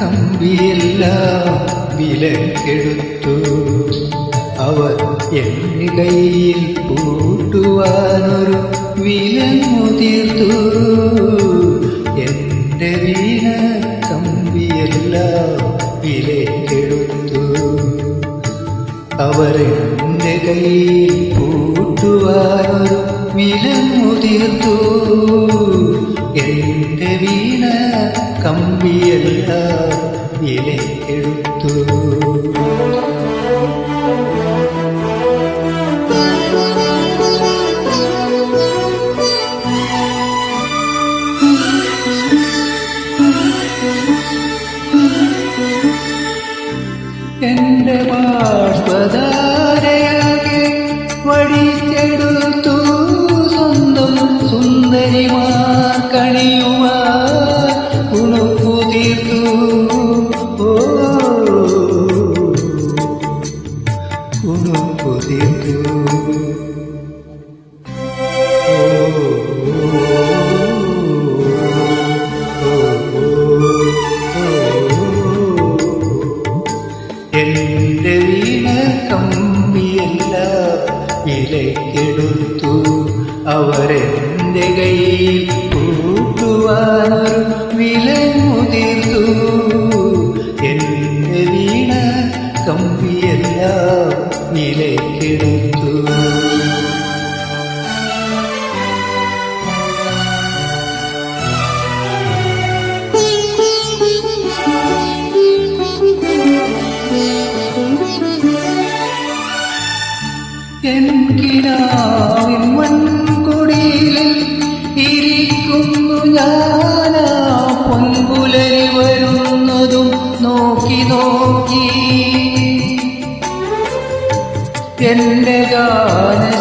കമ്പിയെല്ലാം വിലക്കെടുത്തു. അവർ എന്റെ കയ്യിൽ പൂട്ടുവാനൊരു വിലമുതിർത്തു എന്റെ വീണ കമ്പിയെല്ലാം വിലക്കെടുത്തു. അവരെന്റെ കയ്യിൽ പൂട്ടുവാനൊരു വിലമുതിർത്തു എന്റെ വീണ കമ്പിയെല്ലാം വിലക്കെടുത്തു എന്റെ ബാഷ്പധാരയാകെ വടിച്ചെടുത്തു സ്വന്തം സുന്ദരിമാർ കണിയുവാൻ വിലക്കെടുത്തു അവരെ കയ്യിൽ കൂട്ടുവാനൊരു വില മുതിർത്തു എന്റെ വീണ കമ്പിയല്ല വിലക്കെടുത്തു എൻകിനാവിൻ മൺകുടിയിൽ ഇരിക്കുന്നു ഞാനാ. പൊൻപുലരി വരുന്നതും നോക്കി നോക്കി. എന്റെ ഗാനശേഖരത്തിൽ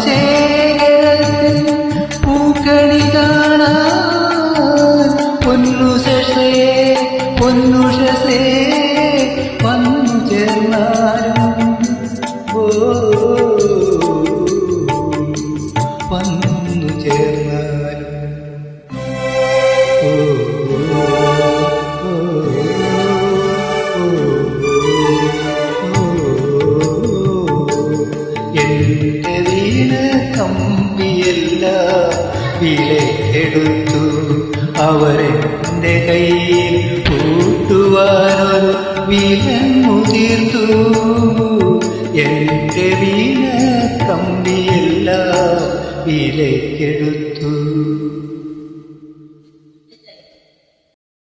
പൂക്കണി കാണാൻ പൊന്നുഷേ പൊന്നുഷേ വന്നു ചേർന്നാലും. ഓ എന്റെ വീണ വില വിലക്കെടുത്തു അവരെന്റെ കയ്യിൽ കൂട്ടുവാനൊരു വിലമുതിർത്തു എന്റെ വീണ കമ്പിയല്ല വിലക്കെടുത്തു